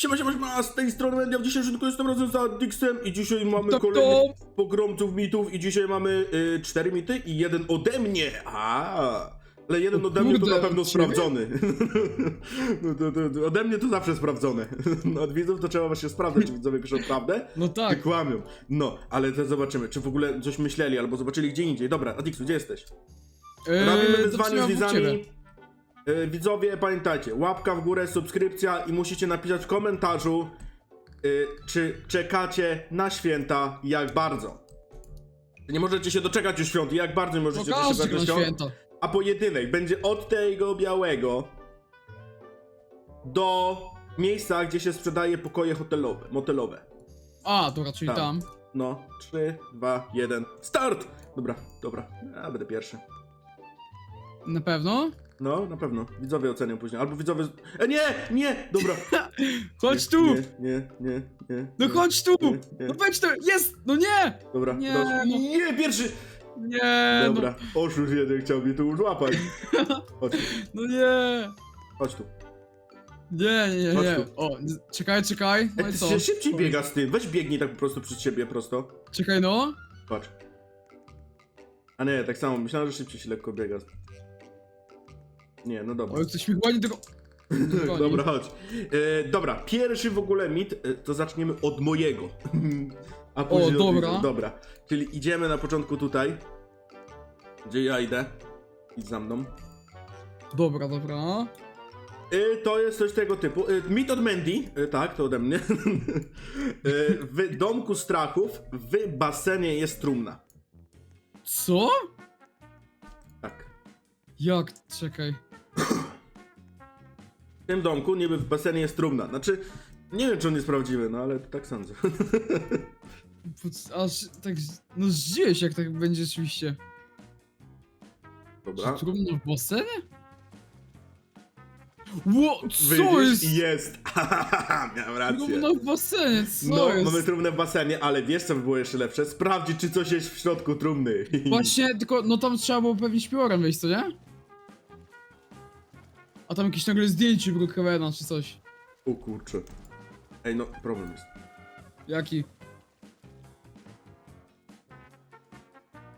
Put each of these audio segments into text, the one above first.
Siema, siema, siema, z tej strony Media, w dzisiejszym odcinku jestem razem z Adixem i dzisiaj mamy To kolejnych pogromców mitów i dzisiaj mamy y, cztery mity i jeden ode mnie, a ale jeden ode mnie to na pewno sprawdzony. no to, to, to, ode mnie to zawsze sprawdzone. no, od widzów to trzeba właśnie sprawdzać, czy widzowie piszą prawdę, No tak. kłamią. No, ale to zobaczymy, czy w ogóle coś myśleli albo zobaczyli gdzie indziej. Dobra, Adixu, gdzie jesteś? Eee, Robimy wyzwanie z widzami. E, Widzowie, pamiętajcie, łapka w górę, subskrypcja i musicie napisać w komentarzu, e, czy czekacie na święta, jak bardzo. Nie możecie się doczekać już świąt, jak bardzo nie możecie Pokażcie doczekać do świąt. święta. A pojedynek będzie od tego białego do miejsca, gdzie się sprzedaje pokoje hotelowe, motelowe. A, dobra, czyli Tak. tam. No, 3, 2, 1, start! Dobra, dobra, ja będę pierwszy. Na pewno? No, na pewno. Widzowie ocenią później. Albo widzowie. E, nie! Nie! Dobra. Chodź nie, tu! Nie, nie, nie, nie. No nie, chodź tu! Nie, nie. No wejdź tu! Jest! No nie! Dobra, Nie, dobra. no. Nie, pierwszy! Nie! Dobra, oszust jeden chciał mnie tu złapać. Chodź No, no nie! chodź tu. Nie, nie, nie, Chodź nie. O, czekaj, czekaj. No i ty co? się szybciej biega z tym. Weź biegnij tak po prostu przed siebie prosto. Czekaj, no. Patrz. A nie, tak samo. Myślałem, że szybciej się lekko biega. Nie, no dobra. O, ktoś mi goni tego... goni. Dobra, chodź. E, dobra, pierwszy w ogóle mit, e, to zaczniemy od mojego. A później od dobra. Dobra, czyli idziemy na początku tutaj, gdzie ja idę. Idź za mną. Dobra, dobra. E, to jest coś tego typu. E, mit od Mandy, tak, to ode mnie. w domku strachów w basenie jest trumna. Co? Tak. Jak? Czekaj. W tym domku niby w basenie jest trumna. Znaczy, nie wiem czy on jest prawdziwy, no ale tak sądzę. Puc- Aż tak... No zdziwię się, jak tak będzie rzeczywiście. Dobra. Czy trumno w basenie? Ło, co Widzisz? jest? Jest! Miałem rację. Trumno w basenie, co No, jest? mamy trumnę w basenie, ale wiesz co by było jeszcze lepsze? Sprawdzić, czy coś jest w środku trumny. Właśnie, tylko no tam trzeba było pewnie śpiworem wejść, co nie? A tam jakieś nagle zdjęcie Brookhavena czy coś. O kurczę. Ej, no, problem jest. Jaki?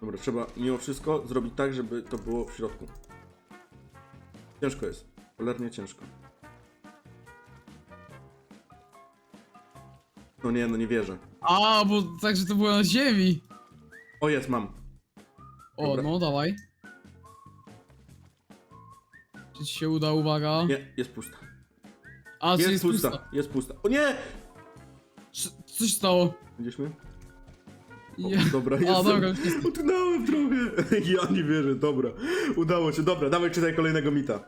Dobra, trzeba mimo wszystko zrobić tak, żeby to było w środku. Ciężko jest. Cholernie ciężko. No nie, no nie wierzę. A, bo tak, że to było na ziemi. O, jest, mam. O, Dobra. no dawaj. Czy ci się uda, uwaga. Nie, jest pusta. A, czy Jest, jest pusta. jest pusta. O nie! Czy- Co się stało? Mnie? O, Ja... Dobra, A, jestem. dobra, już jest. Utknąłem trochę. Ja nie wierzę, dobra. Udało się, dobra, dawaj czytaj kolejnego mita.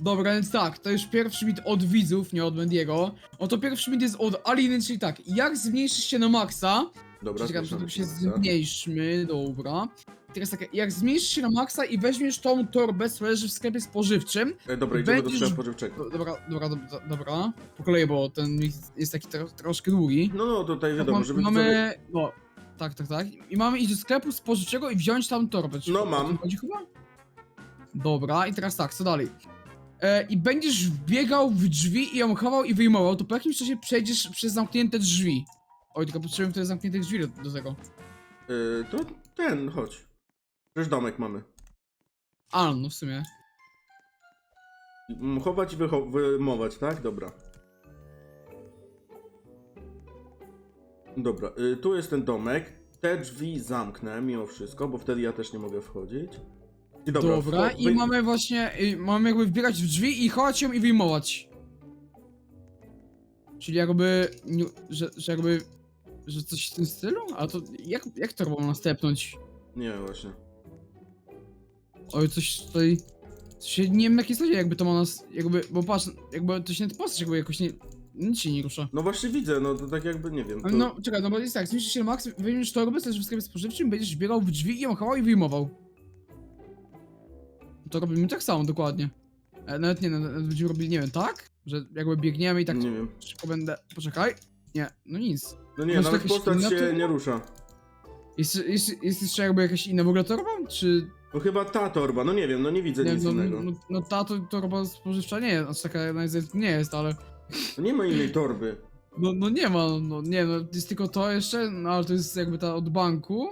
Dobra, więc tak, to już pierwszy mit od widzów, nie od Mendiego. Oto pierwszy mit jest od Aliny, czyli tak, jak zmniejszysz się na maksa, Dobra, Czekam, że tu się zmniejszmy, dobra. Teraz tak, jak zmniejszysz się na maksa i weźmiesz tą torbę, co leży w sklepie spożywczym. E, dobra, idziemy do Będziesz- sklepu spożywczego. Dobra, dobra, dobra, dobra. Po kolei, bo ten jest taki tro, troszkę długi. No, no, tutaj wiadomo, Mam- żeby mamy, no, tak, tak, tak. I mamy iść do sklepu spożywczego i wziąć tam torbę. Czy No, mam. Chodzi chyba? Dobra, i teraz tak, co dalej? E, I będziesz wbiegał w drzwi i ją chował i wyjmował, to po jakimś czasie przejdziesz przez zamknięte drzwi. Oj, tylko potrzebuję wtedy zamkniętych drzwi do, do tego. Y, to ten, chodź. Przecież domek mamy. A, no w sumie. M, Chować i wycho- wymować, tak? Dobra. Dobra, y, tu jest ten domek. Te drzwi zamknę mimo wszystko, bo wtedy ja też nie mogę wchodzić. I dobra, Dobra, wcho- i wy- mamy właśnie, mamy jakby wbiegać w drzwi i chować ją i wyjmować. Czyli jakby, nie, że, że jakby, że coś w tym stylu? A to jak, jak to robią następnąć? Nie, właśnie. Oj, coś tutaj, coś, nie wiem na jakiej zasadzie jakby to ma nas, jakby, bo patrz, jakby to się na postać jakby jakoś nie, nic się nie rusza. No właśnie widzę, no to tak jakby, nie wiem. To... No, czekaj, no bo jest tak, zniszczysz się maks, wyjmiesz torbę, też w sklepie spożywczym, będziesz biegał w drzwi i ją chował i wyjmował. To robimy tak samo, dokładnie. E, nawet nie, nawet będziemy robili, nie wiem, tak? Że jakby biegniemy i tak Nie wiem. szybko będę... Poczekaj. Nie, no nic. No nie, Może nawet postać się nie rusza. Jest, jest, jest jeszcze jakby jakaś inna w ogóle torba? Czy... No chyba ta torba, no nie wiem, no nie widzę Nie, nic no, innego. no, no ta to, torba spożywcza nie jest, znaczy taka na jedzeniu nie jest, ale No nie ma innej torby. No, no nie ma, no nie no, jest tylko to jeszcze, no ale to jest jakby ta od banku.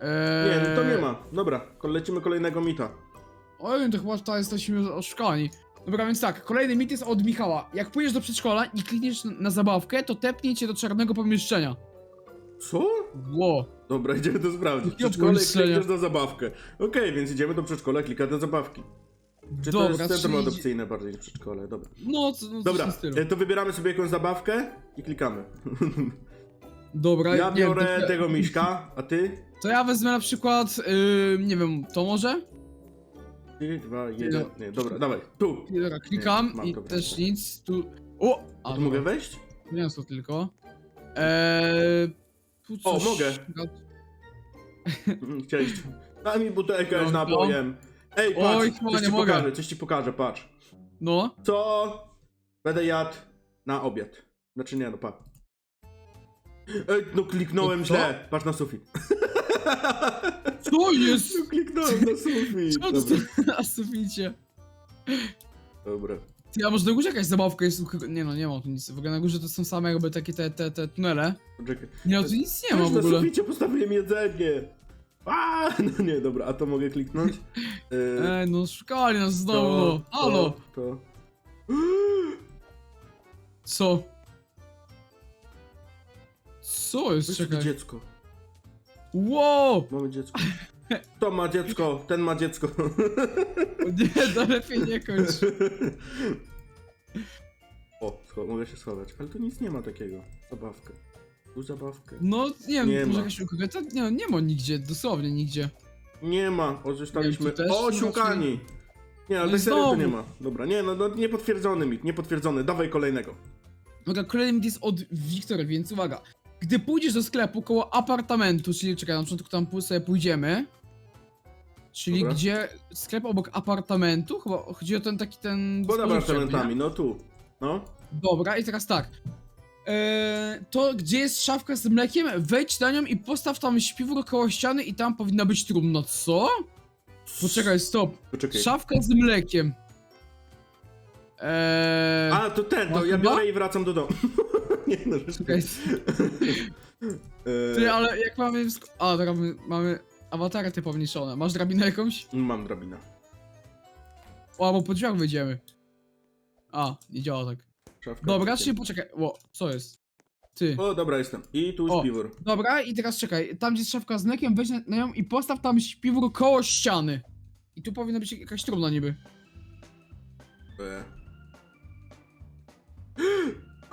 Eee... Nie, no to nie ma. Dobra, ko- lecimy kolejnego mita. Oj, to chyba tutaj jesteśmy oszukani. Dobra, więc tak, kolejny mit jest od Michała. Jak pójdziesz do przedszkola i klikniesz na- zabawkę, to tepnie cię do czarnego pomieszczenia. Co? Ło. Dobra, idziemy to sprawdzić. Przedszkole pomieszczenia? klikniesz na zabawkę. Okej, więc idziemy do przedszkola, klikać na zabawki. Czy to Dobra, jest centrum czyli- adopcyjne bardziej niż przedszkole? Dobra. No, co, no Dobra, coś w tym stylu. e, to wybieramy sobie jakąś zabawkę i klikamy. Dobra, Ja nie wiem, biorę to, tego miśka, a ty? To ja wezmę na przykład, yy, nie wiem, to może? 3, 2, 1. Nie, dobra, dawaj. Tu. Dobra, klikam mam, i dobra. też nic, tu... O! A tu mogę wejść? Nie to tylko. Eee... Tu O, mogę. Mm, Chciałeś. Daj mi butelkę No, z no. napojem. Ej, patrz, Oj, chyba coś nie ci mogę. pokażę, coś ci pokażę, patrz. No, Co będę jadł na obiad? Znaczy nie, no pa. Ej, no kliknąłem To co? źle. Patrz na sufit. co jest? Kliknąłem na sufit. Co to Dobra. na suficie? Dobra. Ty, a może na górze jakaś zabawka jest? Nie no, nie ma tu nic. W ogóle na górze to są same jakby takie te, te, te tunele. Poczekaj. Nie, no tu nic nie ma Patrz, w na ogóle. suficie postawiłem jedzenie. A, no nie, dobra, a to mogę kliknąć? Yy, Ej, no szukali nas znowu, no. Halo! To. Co? Co jest? Czekaj. dziecko. Wow! Mamy dziecko. To ma dziecko, ten ma dziecko. O Nie, to lepiej nie kończ. O, scho- mogę się schować. Ale tu nic nie ma takiego. Zabawkę. Tu zabawkę. No, nie wiem, Nie może ma. jakaś ukryta? Nie, nie ma nigdzie, dosłownie nigdzie. Nie ma, o, Nie, tu też oszukani. Nie, ale No tak serio to znowu. nie ma. Dobra, nie, no, no niepotwierdzony mit, niepotwierdzony. Dawaj kolejnego. Uwaga, kolejny mit jest od Wiktora, więc uwaga. Gdy pójdziesz do sklepu koło apartamentu, czyli czekaj, na początku tam pój- sobie pójdziemy. Czyli Dobra. gdzie sklep obok apartamentu? Chyba chodzi o ten taki ten. Pod spożywczy, apartamentami, nie? no tu. No. Dobra, i teraz tak. Eee, to gdzie jest szafka z mlekiem, wejdź na nią i postaw tam śpiwór koło ściany i tam powinna być trumna. Co? Poczekaj, stop. Poczekaj. Szafka z mlekiem. Eee, A, to ten, to No ja chyba? biorę i wracam do domu. nie no, że czekaj. E, Ty, ale jak mamy. sk- A, dobra, mamy, mamy awatary te pomniejszone. Masz drabinę jakąś? Mam drabinę. O, bo po drzwiach wyjdziemy. A, nie działa tak. Szafka Dobra, z czyli poczekaj. O, co jest? Ty. O, dobra, jestem. I tu O. śpiwór. Dobra, i teraz czekaj. Tam gdzie jest szafka z mlekiem, weź na, na nią i postaw tam śpiwór koło ściany. I tu powinna być jakaś trumna niby. E.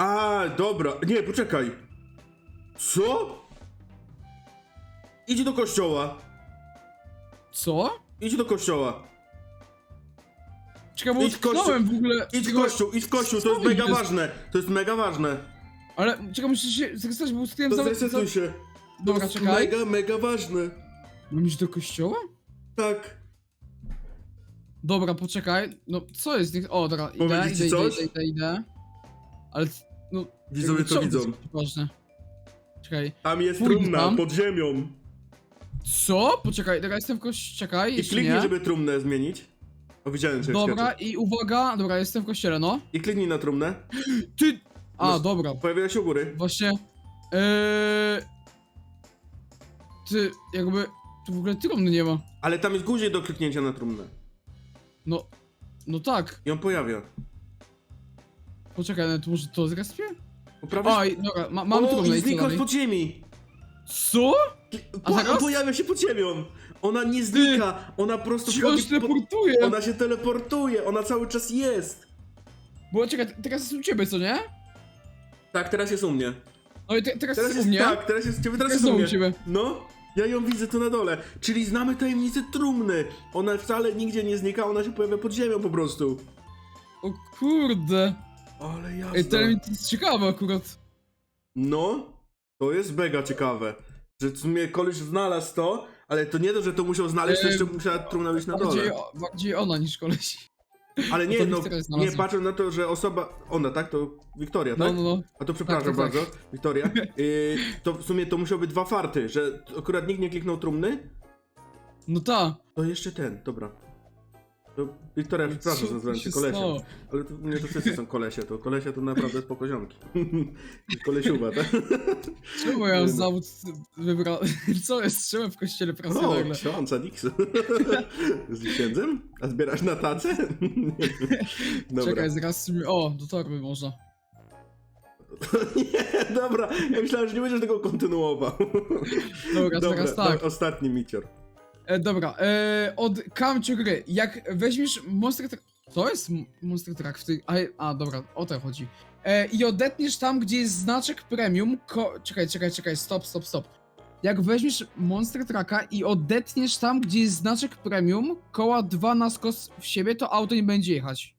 A, dobra. Nie, poczekaj. Co? Idź do kościoła. Co? Idź do kościoła. Czekaj, bo Idź kościół. utknąłem w ogóle. Idź w Czekaj, kościół, idź w kościół, to Co jest mega jest? ważne. To jest mega ważne. Ale czekaj, muszę się zrejestrować, bo utknąłem To za... zresetuj się. To Dobra, jest czekaj. mega, mega ważne. Mam iść do kościoła? Tak. Dobra, poczekaj. No, co jest? Niech- O, dobra, idę, Powiedzieć ci idę, idę, coś? idę, idę, idę. Ale. Widzowie to co widzą. jest Ważne. Czekaj. Tam jest Pójdź trumna, tam. pod ziemią. Co? Poczekaj, dobra, jestem w kościele. Czekaj, I jeszcze kliknij, nie. żeby trumnę zmienić. O, widziałem cię Dobra, i uwaga, dobra, jestem w kościele, no. I kliknij na trumnę. Ty... A, No, dobra, Pojawiła się u góry. właśnie... Eee... Ty, jakby... Tu w ogóle trumny nie ma. Ale tam jest guzik do kliknięcia na trumnę. No... No tak. I on pojawia. Poczekaj, no to może to zrespię? Po prawej Oj, dobra, ma, mam o, i i co znikła dalej? z pod ziemi. Co? A Po, pojawia się pod ziemią. Ona nie znika, ona po prostu Ci on wchodzi się pod... teleportuje! Ona się teleportuje, ona cały czas jest. Bo czekaj, teraz jest u ciebie, co nie? Tak, teraz jest u mnie. No i te, teraz, Teraz jest jest, u mnie. tak, teraz jest u ciebie, teraz Teraz jest u u mnie. ciebie. No, ja ją widzę tu na dole. Czyli znamy tajemnicę trumny. Ona wcale nigdzie nie znika, ona się pojawia pod ziemią po prostu. O kurde. Ale. Ej, to jest ciekawe akurat. No, to jest mega ciekawe. Że w sumie koleś znalazł to, ale to nie to, że to musiał znaleźć, to jeszcze musiała trumna być na Bardziej, dole. o- bardziej ona niż koleś. Ale to nie, no, Wiktoria nie znalazła. patrzę na to, że osoba, ona, tak? To Wiktoria, No, tak? no, no. A to przepraszam Tak, tak, bardzo, Wiktoria. Yy, to w sumie to musiały być dwa farty, że akurat nikt nie kliknął trumny, No ta. to jeszcze ten, dobra. To Wiktoria, przepraszam, że nazywałem się kolesiem. Ale to, nie, to wszyscy są kolesie, to kolesie to naprawdę jest poziomki. Kolesiuwa, tak? Czemu ja zawód wybrał? Co jest? Czemu w kościele pracuję O, nagle? ksiądz Adiksu. Z księdzem? A zbierasz na tacę? Dobra. Czekaj, zaraz mi... O, do torby można. Nie, dobra, ja myślałem, że nie będziesz tego kontynuował. Dobra, Dobra, teraz tak. no, ostatni micior. E, dobra, e, od kamciu gry. Jak weźmiesz Monster Truck... To jest M- Monster Truck w tej... A, a, dobra, o to chodzi. E, I odetniesz tam, gdzie jest znaczek premium, ko... Czekaj, czekaj, czekaj, stop, stop, stop. Jak weźmiesz Monster Trucka i odetniesz tam, gdzie jest znaczek premium, koła 2 na skos w siebie, to auto nie będzie jechać.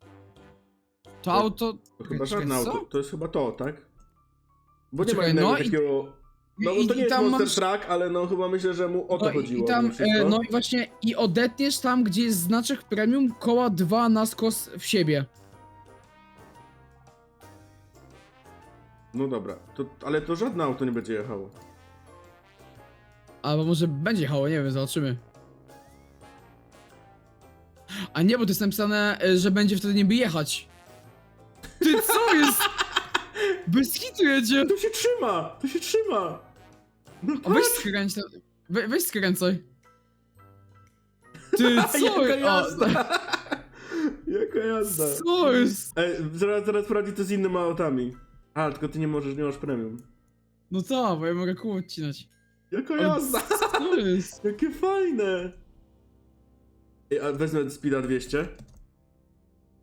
To To- auto... To chyba Czekaj, żadne co? auto, to jest chyba to, tak? Bo nie ma innego no i- takiego... No i- to nie jest Monster masz- Truck, ale no chyba myślę, że mu o to no, chodziło. I tam, e, no i właśnie, i odetniesz tam, gdzie jest znaczek premium, koła 2 na skos w siebie. No dobra, to, ale to żadne auto nie będzie jechało. Albo może będzie jechało, nie wiem, zobaczymy. A nie, bo to jest napisane, e, że będzie wtedy niby jechać. Ty, co jest? Bez hitu jedzie. To się trzyma, to się trzyma. No weź skręć, tam- we, weź skręcaj. Ty, co Jaka jazda! O, Jaka jazda! co jest? Ej, zaraz, zaraz sprawdzi to z innymi autami. A, tylko ty nie możesz, nie masz premium. No tak, bo ja mogę kół odcinać. Jaka Ale jazda! Co jest? Jakie fajne! Ej, a wezmę Speeda 200.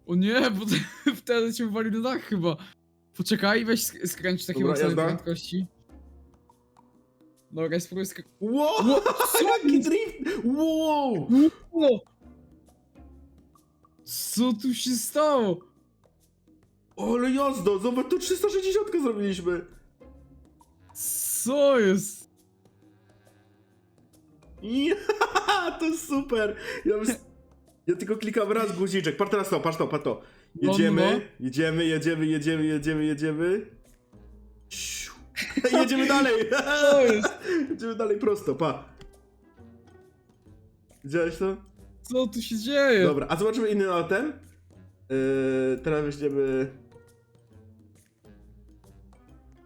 O nie, bo te- wtedy cię wywali na dach chyba. Poczekaj, weź sk- skręć takiej Dobra, maksymalnej jazda. prędkości. Dobra, spróbuj skr... Wow! Jaki drift! Wow! O! Co tu się stało? Ale jazda! Zobacz, tu 360 zrobiliśmy! Co jest? Ja, to super! Ja, już... ja tylko klikam raz guziczek. Patrz teraz to, patrz to, patrz to. Jedziemy, jedziemy, jedziemy, jedziemy, jedziemy, jedziemy. Siu. Jedziemy dalej! Jedziemy dalej prosto, pa. Widziałeś to? Co tu się dzieje? Dobra, a zobaczymy innym autem. Yy, teraz weźmiemy...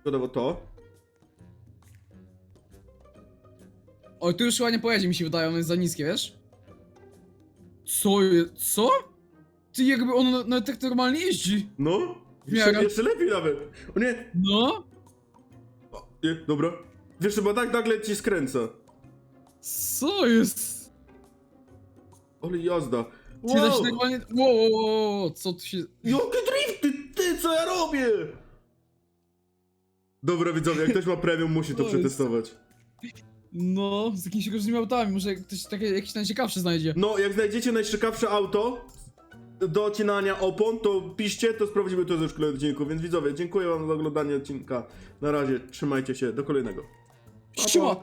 Gotowo to. Oj, tu już chyba nie pojedzie, mi się wydaje, on jest za niskie, wiesz? Co jest? Co? Ty jakby on na- nawet tak normalnie jeździ. No. Jeszcze, miarę. jeszcze lepiej nawet. O nie, No? o, nie, dobra. Wiesz, chyba tak nagle ci skręca. Co jest? Ale jazda. Ty da Wow! normalnie... Wow, wow, wow, wow, co tu się... Jakie drifty! Ty, co ja robię? Dobra widzowie, jak ktoś ma premium, musi to przetestować. No, z jakimiś różnymi autami, może ktoś takie jakieś najciekawsze znajdzie. No, jak znajdziecie najciekawsze auto do odcinania opon, to piszcie, to sprawdzimy to w kolejnym odcinku. Więc widzowie, dziękuję wam za oglądanie odcinka. Na razie, trzymajcie się, do kolejnego. Pa, pa. Siema!